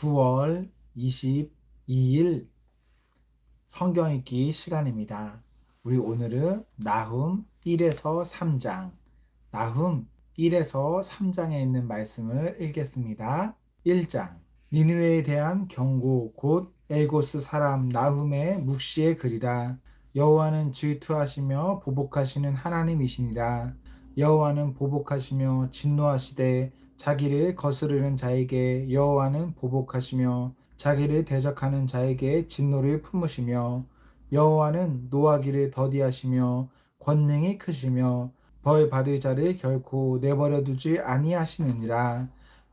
9월 22일 성경 읽기 시간입니다. 우리 오늘은 나훔 1에서 3장, 나훔 1에서 3장에 있는 말씀을 읽겠습니다. 1장 니느웨에 대한 경고 곧 엘고스 사람 나훔의 묵시의 글이라 여호와는 질투하시며 보복하시는 하나님이시니라 여호와는 보복하시며 진노하시되 자기를 거스르는 자에게 여호와는 보복하시며 자기를 대적하는 자에게 진노를 품으시며 여호와는 노하기를 더디하시며 권능이 크시며 벌 받을 자를 결코 내버려 두지 아니하시느니라.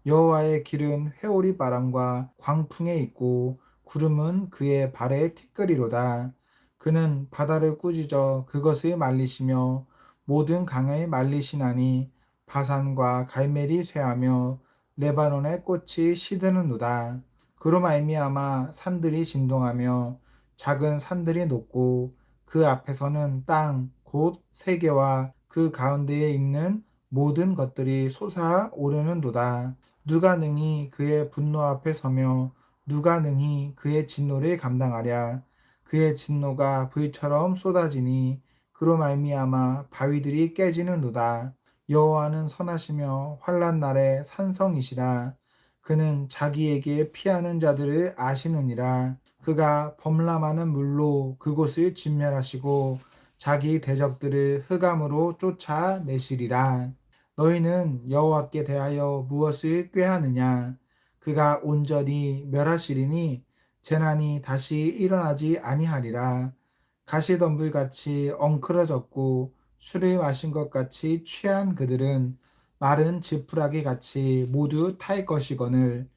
여호와의 길은 회오리 바람과 광풍에 있고 구름은 그의 발에 티끌이로다. 그는 바다를 꾸짖어 그것을 말리시며 모든 강을 말리시나니 바산과 갈멜이 쇠하며 레바논의 꽃이 시드는도다. 그로 말미암아 산들이 진동하며 작은 산들이 녹고 그 앞에서는 땅 곧 세계와 그 가운데에 있는 모든 것들이 솟아 오르는도다. 누가 능히 그의 분노 앞에 서며 누가 능히 그의 진노를 감당하랴. 그의 진노가 불처럼 쏟아지니 그로 말미암아 바위들이 깨지는도다. 여호와는 선하시며 환란 날에 산성이시라. 그는 자기에게 피하는 자들을 아시느니라. 그가 범람하는 물로 그곳을 진멸하시고 자기 대적들을 흑암으로 쫓아내시리라. 너희는 여호와께 대하여 무엇을 꾀하느냐? 그가 온전히 멸하시리니 재난이 다시 일어나지 아니하리라. 가시덤불같이 엉클어졌고 술을 마신 것 같이 취한 그들은 마른 지푸라기 같이 모두 탈 것이거늘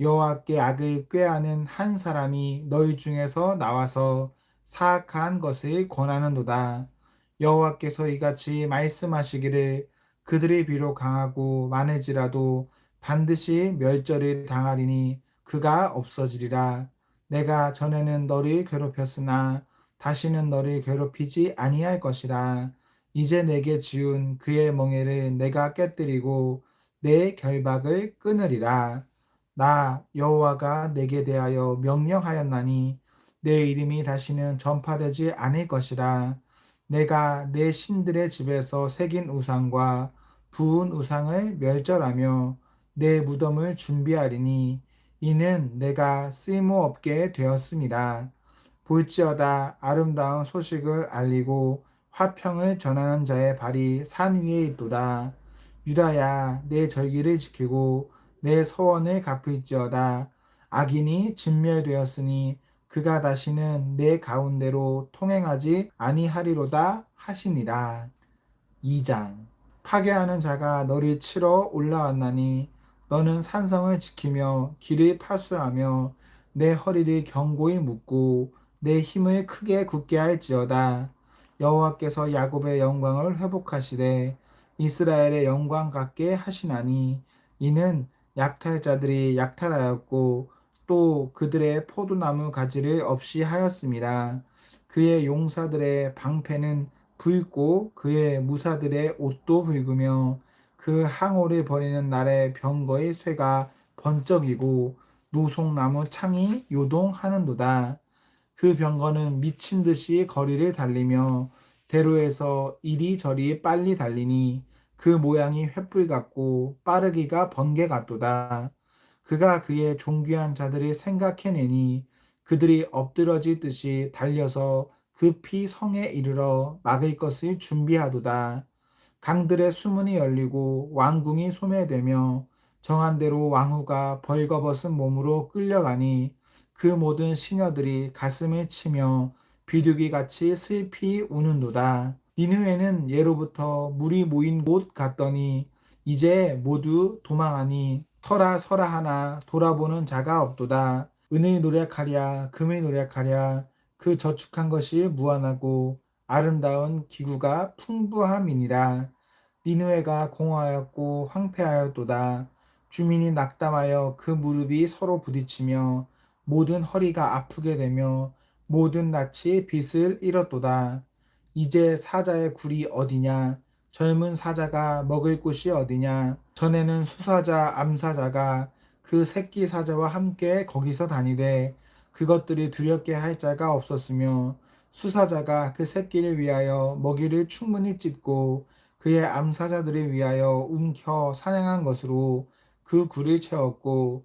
여호와께 악을 꾀하는 한 사람이 너희 중에서 나와서 사악한 것을 권하는도다. 여호와께서 이같이 말씀하시기를 그들이 비록 강하고 많을지라도 반드시 멸절을 당하리니 그가 없어지리라. 내가 전에는 너를 괴롭혔으나 다시는 너를 괴롭히지 아니할 것이라. 이제 내게 지운 그의 멍에를 내가 깨뜨리고 내 결박을 끊으리라. 나 여호와가 내게 대하여 명령하였나니 내 이름이 다시는 전파되지 않을 것이라. 내가 내 신들의 집에서 새긴 우상과 부은 우상을 멸절하며 내 무덤을 준비하리니 이는 내가 쓸모없게 되었습니다. 볼지어다 아름다운 소식을 알리고 화평을 전하는 자의 발이 산 위에 있도다. 유다야, 내 절기를 지키고 내 서원을 갚을지어다. 악인이 진멸되었으니 그가 다시는 내 가운데로 통행하지 아니하리로다 하시니라. 2장 파괴하는 자가 너를 치러 올라왔나니 너는 산성을 지키며 길을 파수하며 내 허리를 견고히 묶고 내 힘을 크게 굳게 할지어다. 여호와께서 야곱의 영광을 회복하시되 이스라엘의 영광 같게 하시나니 이는 약탈자들이 약탈하였고 또 그들의 포도나무 가지를 없이 하였습니다. 그의 용사들의 방패는 붉고 그의 무사들의 옷도 붉으며 그 항오를 버리는 날에 병거의 쇠가 번쩍이고 노송나무 창이 요동하는도다. 그 병거는 미친 듯이 거리를 달리며 대로에서 이리저리 빨리 달리니 그 모양이 횃불 같고 빠르기가 번개 같도다. 그가 그의 존귀한 자들을 생각해내니 그들이 엎드러지듯이 달려서 급히 성에 이르러 막을 것을 준비하도다. 강들의 수문이 열리고 왕궁이 소매되며 정한 대로 왕후가 벌거벗은 몸으로 끌려가니 그 모든 시녀들이 가슴을 치며 비둘기 같이 슬피 우는도다. 니누에는 예로부터 물이 모인 곳 같더니 이제 모두 도망하니 서라 서라 하나 돌아보는 자가 없도다. 은의 노력하랴 금의 노력하랴 그 저축한 것이 무한하고 아름다운 기구가 풍부함이니라. 니누에가 공허하였고 황폐하였도다. 주민이 낙담하여 그 무릎이 서로 부딪히며 모든 허리가 아프게 되며 모든 낯이 빛을 잃었도다. 이제 사자의 굴이 어디냐? 젊은 사자가 먹을 곳이 어디냐? 전에는 수사자, 암사자가 그그 새끼 사자와 함께 거기서 다니되 그것들이 두렵게 할 자가 없었으며 수사자가 그 새끼를 위하여 먹이를 충분히 찢고 그의 암사자들을 위하여 움켜 사냥한 것으로 그 굴을 채웠고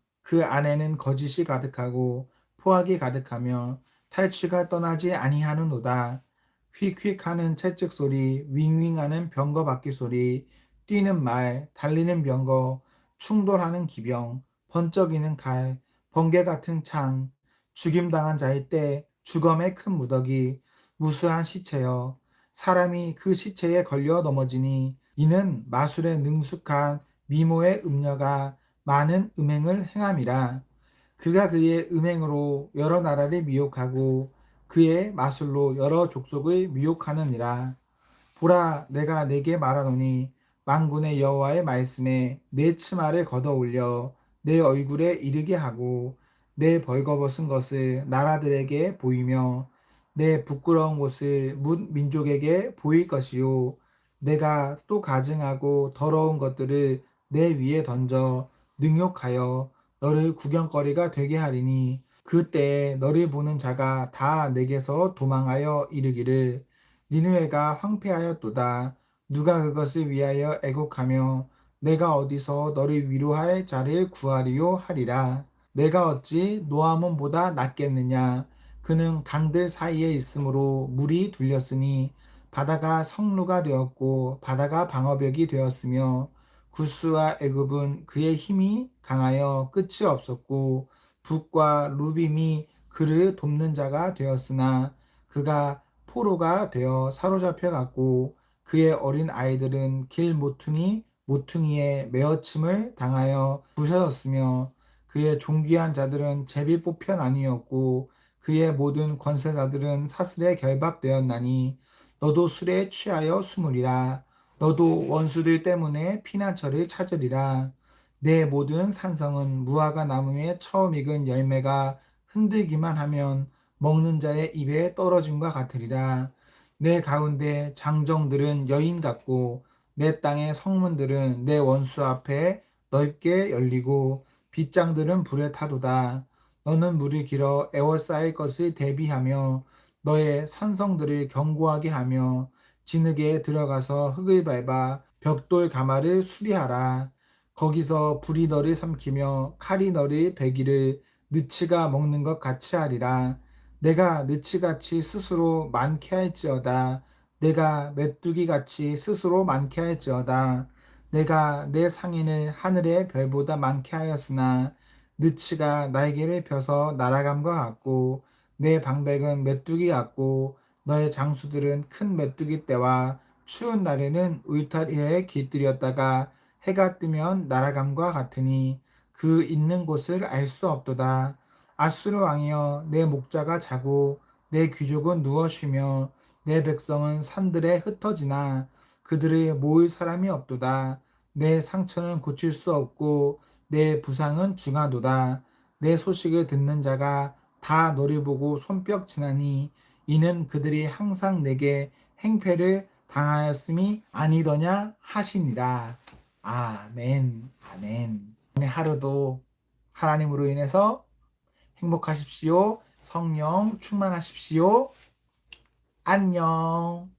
그 안에는 거짓이 가득하고 포악이 가득하며 탈취가 떠나지 아니하는도다. 휙휙하는 채찍 소리, 윙윙하는 병거 바퀴 소리, 뛰는 말, 달리는 병거, 충돌하는 기병, 번쩍이는 칼, 번개 같은 창, 죽임당한 자의 때, 주검의 큰 무더기, 무수한 시체여, 사람이 그 시체에 걸려 넘어지니 이는 마술에 능숙한 미모의 음녀가 많은 음행을 행함이라. 그가 그의 음행으로 여러 나라를 미혹하고 그의 마술로 여러 족속을 미혹하느니라. 보라, 내가 내게 말하노니 만군의 여호와의 말씀에 내 치마를 걷어 올려 내 얼굴에 이르게 하고 내 벌거벗은 것을 나라들에게 보이며 내 부끄러운 곳을 문 민족에게 보일 것이요 내가 또 가증하고 더러운 것들을 내 위에 던져 능욕하여 너를 구경거리가 되게 하리니 그때 너를 보는 자가 다 내게서 도망하여 이르기를 니누에가 황폐하였도다. 누가 그것을 위하여 애곡하며 내가 어디서 너를 위로할 자를 구하리요 하리라. 내가 어찌 노아몬보다 낫겠느냐? 그는 강들 사이에 있으므로 물이 둘렸으니 바다가 성루가 되었고 바다가 방어벽이 되었으며 구스와 애굽은 그의 힘이 강하여 끝이 없었고 북과 루빔이 그를 돕는 자가 되었으나 그가 포로가 되어 사로잡혀 갔고 그의 어린 아이들은 길 모퉁이 모퉁이에 메어침을 당하여 부서졌으며 그의 존귀한 자들은 제비 뽑혀 나뉘었고 그의 모든 권세자들은 사슬에 결박되었나니 너도 술에 취하여 숨으리라 너도 원수들 때문에 피난처를 찾으리라. 내 모든 산성은 무화과 나무에 처음 익은 열매가 흔들기만 하면 먹는 자의 입에 떨어짐과 같으리라. 내 가운데 장정들은 여인 같고 내 땅의 성문들은 내 원수 앞에 넓게 열리고 빗장들은 불에 타도다. 너는 물이 길어 애워싸일 것을 대비하며 너의 산성들을 견고하게 하며 진흙에 들어가서 흙을 밟아 벽돌 가마를 수리하라. 거기서 불이 너를 삼키며 칼이 너를 베기를 느치가 먹는 것 같이 하리라. 내가 느치같이 스스로 많게 할지어다. 내가 메뚜기같이 스스로 많게 할지어다. 내가 내 상인을 하늘의 별보다 많게 하였으나 느치가 날개를 펴서 날아감과 같고 내 방백은 메뚜기 같고 너의 장수들은 큰 메뚜기 때와 추운 날에는 울타리에 깃들였다가 해가 뜨면 날아감과 같으니 그 있는 곳을 알 수 없도다. 아수르 왕이여 내 목자가 자고 내 귀족은 누워 쉬며 내 백성은 산들에 흩어지나 그들을 모을 사람이 없도다. 내 상처는 고칠 수 없고 내 부상은 중하도다. 내 소식을 듣는 자가 다 너를 보고 손뼉 치나니 이는 그들이 항상 내게 행패를 당하였음이 아니더냐 하시니라. 아멘. 아멘. 오늘 하루도 하나님으로 인해서 행복하십시오. 성령 충만하십시오. 안녕.